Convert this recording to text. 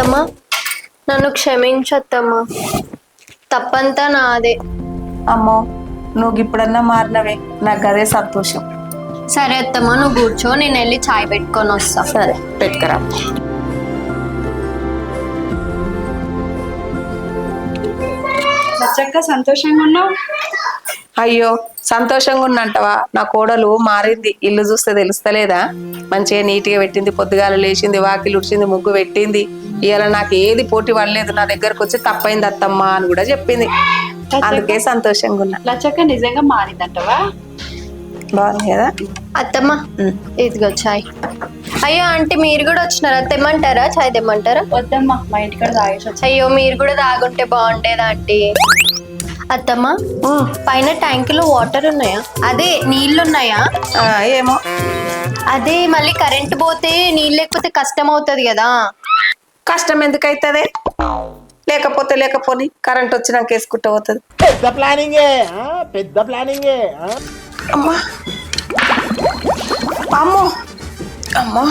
నన్ను క్షమించత్తమ్మా తప్పంతా నాదే అమ్మో నువ్వు ఇప్పుడన్నా మారినవే నాకు అదే సంతోషం సరే అత్తమ్మా నువ్వు కూర్చో నేను వెళ్ళి చాయ్ పెట్టుకొని వస్తా సరే పెట్టుకురా లచ్చక్క సంతోషంగా ఉన్నావు అయ్యో సంతోషంగా ఉన్నంటవా నా కోడలు మారింది. ఇల్లు చూస్తే తెలుస్తలేదా? మంచిగా నీట్గా పెట్టింది పొద్దుగాల లేచింది వాకిలు ఉడిచింది ముగ్గు పెట్టింది. ఇవాళ నాకు ఏది పోటీ పడలేదు నా దగ్గరకు వచ్చి తప్పైంది అత్తమ్మా అని కూడా చెప్పింది. అందుకే సంతోషంగా ఉన్నా లచ్చక్క నిజంగా మారిందంటవా? బాగుంది కదా? అత్తమ్మా. ఇదిగో చాయ్. అయ్యో ఆంటీ మీరు కూడా వచ్చినారా? తెమ్మంటారా? చాయ్ తెమ్మంటారా? వద్దమ్మా మా ఇంటికాడ తాగేసి వచ్చా అయ్యో మీరు కూడా తాగుంటే బాగుండేది ఆంటీ? అత్తమ్మా. పైన ట్యాంకులో వాటర్ ఉన్నాయా? అదే నీళ్ళు ఉన్నాయా ఆ, ఏమో. అదే మళ్ళీ కరెంట్ పోతే నీళ్ళు లేకపోతే కష్టం అవుతుంది కదా. కష్టం ఎందుకు అవుతుంది లేకపోతే లేకపోని కరెంట్ వచ్చినాక వేసుకుంటూ పోతుంది. పెద్ద ప్లానింగే ఆ? పెద్ద ప్లానింగే? అమ్మా. అమ్మో. అమ్మో.